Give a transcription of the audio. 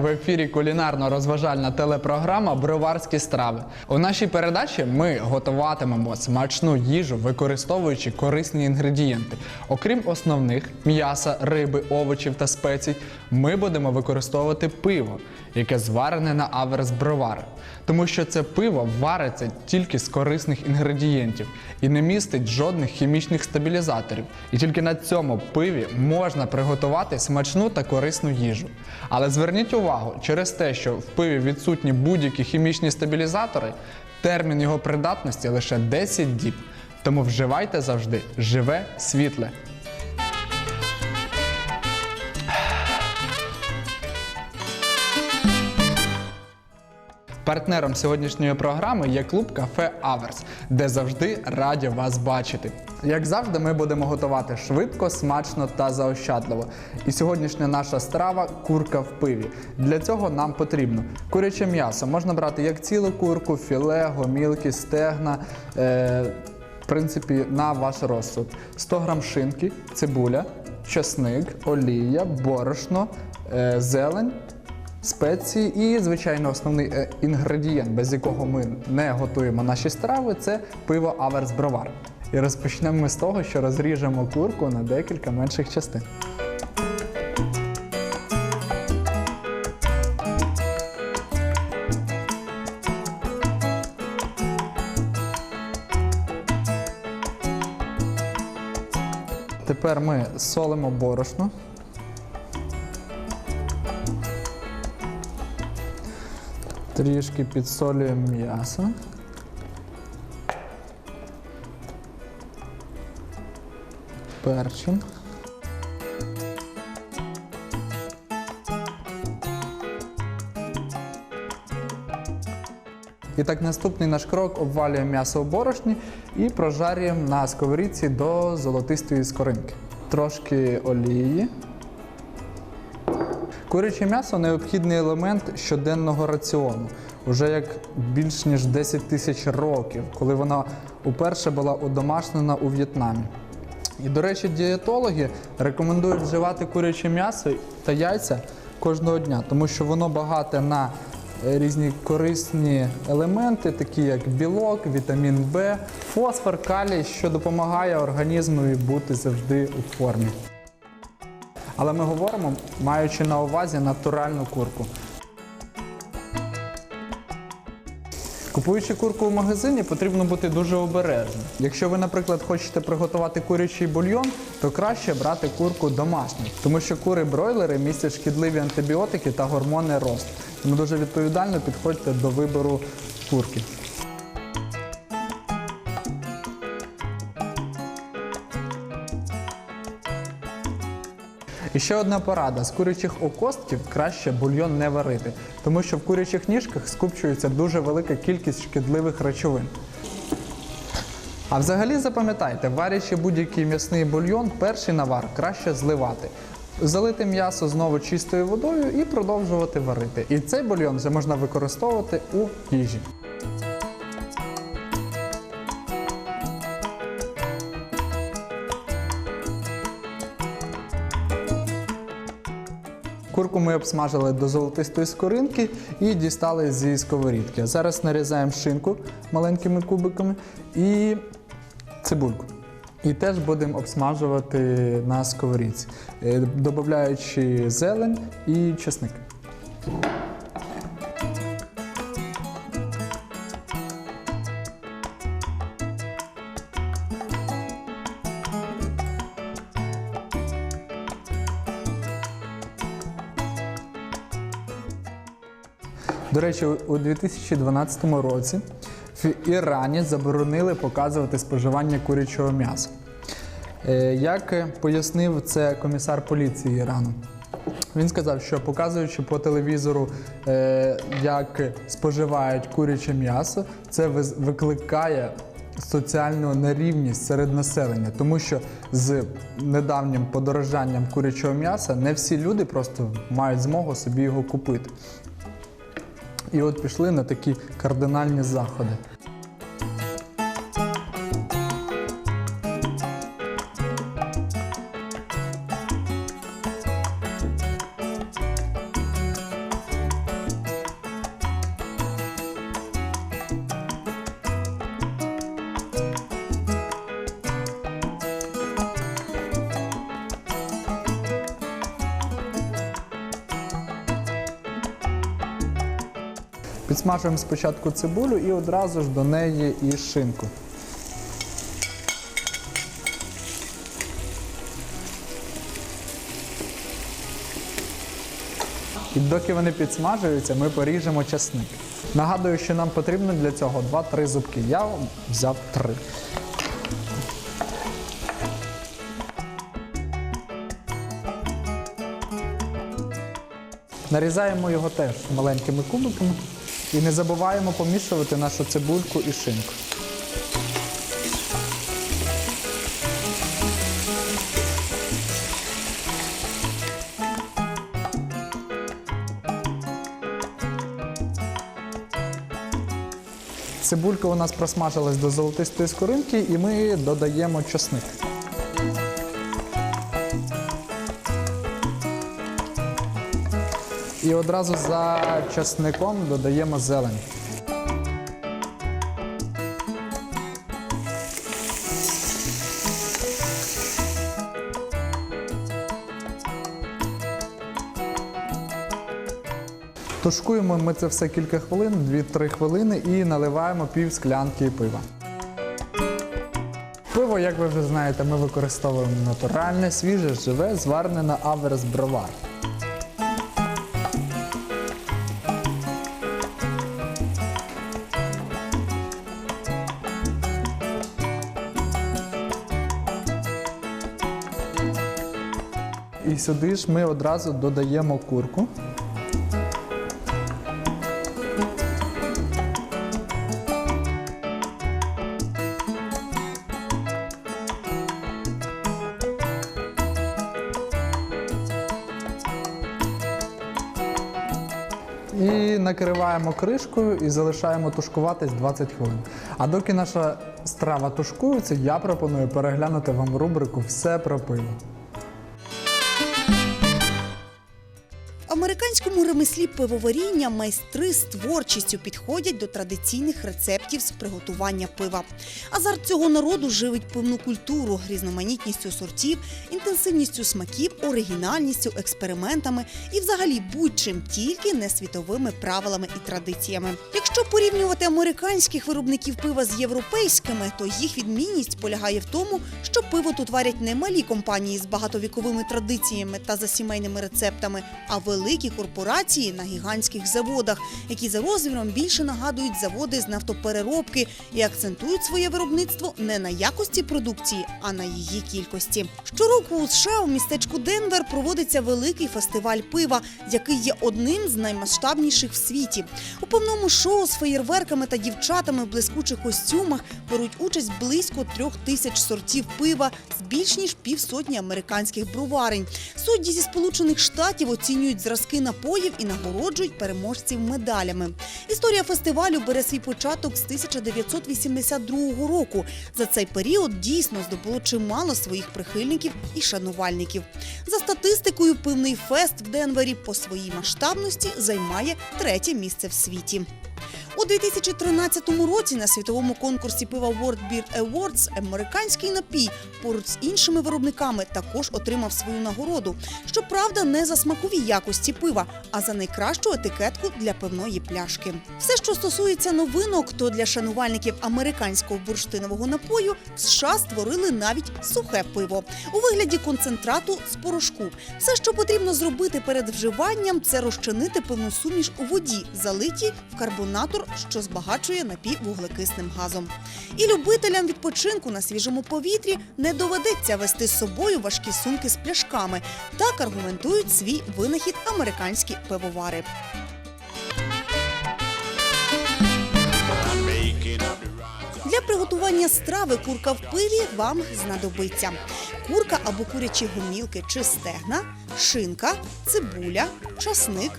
В ефірі кулінарно-розважальна телепрограма Броварські страви. У нашій передачі ми готуватимемо смачну їжу, використовуючи корисні інгредієнти. Окрім основних м'яса, риби, овочів та спецій, ми будемо використовувати пиво, яке зварене на аверс бровари. Тому що це пиво вариться тільки з корисних інгредієнтів і не містить жодних хімічних стабілізаторів. І тільки на цьому пиві можна приготувати смачну та корисну їжу. Але зверніть увагу, через те, що в пиві відсутні будь-які хімічні стабілізатори, термін його придатності лише 10 діб. Тому вживайте завжди живе світле. Партнером сьогоднішньої програми є клуб Кафе Аверс, де завжди раді вас бачити. Як завжди, ми будемо готувати швидко, смачно та заощадливо. І сьогоднішня наша страва курка в пиві. Для цього нам потрібно куряче м'ясо. Можна брати як цілу курку, філе, гомілки, стегна. Е- в принципі, на ваш розсуд. 100 грам шинки, цибуля, чесник, олія, борошно, е- зелень спеції і, звичайно, основний е, інгредієнт, без якого ми не готуємо наші страви, це пиво Аверс Бровар. І розпочнемо ми з того, що розріжемо курку на декілька менших частин. Тепер ми солимо борошно. Трішки підсолюємо м'ясо. Перчим. І так, наступний наш крок обвалюємо м'ясо в борошні і прожарюємо на сковорідці до золотистої скоринки. Трошки олії. Куряче м'ясо необхідний елемент щоденного раціону, уже як більш ніж 10 тисяч років, коли вона уперше була удомашнена у В'єтнамі. І, до речі, дієтологи рекомендують вживати куряче м'ясо та яйця кожного дня, тому що воно багате на е, різні корисні елементи, такі як білок, вітамін В, фосфор, калій, що допомагає організму бути завжди у формі. Але ми говоримо, маючи на увазі натуральну курку. Купуючи курку в магазині, потрібно бути дуже обережним. Якщо ви, наприклад, хочете приготувати курячий бульйон, то краще брати курку домашню, тому що кури-бройлери містять шкідливі антибіотики та гормони росту. Тому дуже відповідально підходьте до вибору курки. І ще одна порада: з курячих окостків краще бульйон не варити, тому що в курячих ніжках скупчується дуже велика кількість шкідливих речовин. А взагалі запам'ятайте, варячи будь-який м'ясний бульйон, перший навар краще зливати. Залити м'ясо знову чистою водою і продовжувати варити. І цей бульйон вже можна використовувати у їжі. Курку ми обсмажили до золотистої скоринки і дістали зі сковорідки. Зараз нарізаємо шинку маленькими кубиками і цибульку. І теж будемо обсмажувати на сковорідці, е, додаючи зелень і чесник. До речі, у 2012 році в Ірані заборонили показувати споживання курячого м'яса. Е, Як пояснив це комісар поліції Ірану, він сказав, що показуючи по телевізору, е, як споживають куряче м'ясо, це викликає соціальну нерівність серед населення, тому що з недавнім подорожанням курячого м'яса не всі люди просто мають змогу собі його купити. І от пішли на такі кардинальні заходи. Підсмажуємо спочатку цибулю і одразу ж до неї і шинку. І доки вони підсмажуються, ми поріжемо часник. Нагадую, що нам потрібно для цього 2-3 зубки. Я взяв 3. Нарізаємо його теж маленькими кубиками і не забуваємо помішувати нашу цибульку і шинку. Цибулька у нас просмажилась до золотистої скоринки і ми додаємо часник. І одразу за часником додаємо зелень. Тушкуємо ми це все кілька хвилин, 2-3 хвилини і наливаємо пів склянки пива. Пиво, як ви вже знаєте, ми використовуємо натуральне, свіже, живе, зварене на аверс бровар. Сюди ж ми одразу додаємо курку. І накриваємо кришкою і залишаємо тушкуватись 20 хвилин. А доки наша страва тушкується, я пропоную переглянути вам рубрику Все про пиво. Американському ремеслі пивоваріння майстри з творчістю підходять до традиційних рецептів з приготування пива. Азарт цього народу живить пивну культуру, різноманітністю сортів, інтенсивністю смаків, оригінальністю, експериментами і, взагалі, будь-чим тільки не світовими правилами і традиціями. Якщо порівнювати американських виробників пива з європейськими, то їх відмінність полягає в тому, що пиво тут варять не малі компанії з багатовіковими традиціями та за сімейними рецептами, а великі корпорації на гігантських заводах, які за розміром більше нагадують заводи з нафтопереробки і акцентують своє виробництво не на якості продукції, а на її кількості. Щороку у США у містечку Денвер проводиться великий фестиваль пива, який є одним з наймасштабніших в світі. У повному шоу з феєрверками та дівчатами в блискучих костюмах беруть участь близько трьох тисяч сортів пива з більш ніж півсотні американських броварень. Судді зі сполучених штатів оцінюють зразки напоїв і нагороджують переможців медалями. Історія фестивалю бере свій початок з 1982 року. За цей період дійсно здобуло чимало своїх прихильників і шанувальників. За статистикою, пивний фест в Денвері по своїй масштабності займає третє місце в світі. У 2013 році на світовому конкурсі пива World Beer Awards американський напій поруч з іншими виробниками також отримав свою нагороду. Щоправда, не за смакові якості пива, а за найкращу етикетку для пивної пляшки. Все, що стосується новинок, то для шанувальників американського бурштинового напою в США створили навіть сухе пиво у вигляді концентрату з порошку. Все, що потрібно зробити перед вживанням, це розчинити пивну суміш у воді, залитій в карбонатор, що збагачує напій вуглекисним газом. І любителям відпочинку на свіжому повітрі не доведеться вести з собою важкі сумки з пляшками. Так аргументують свій винахід американські пивовари. Для приготування страви курка в пиві вам знадобиться курка або курячі гомілки чи стегна, шинка, цибуля, часник,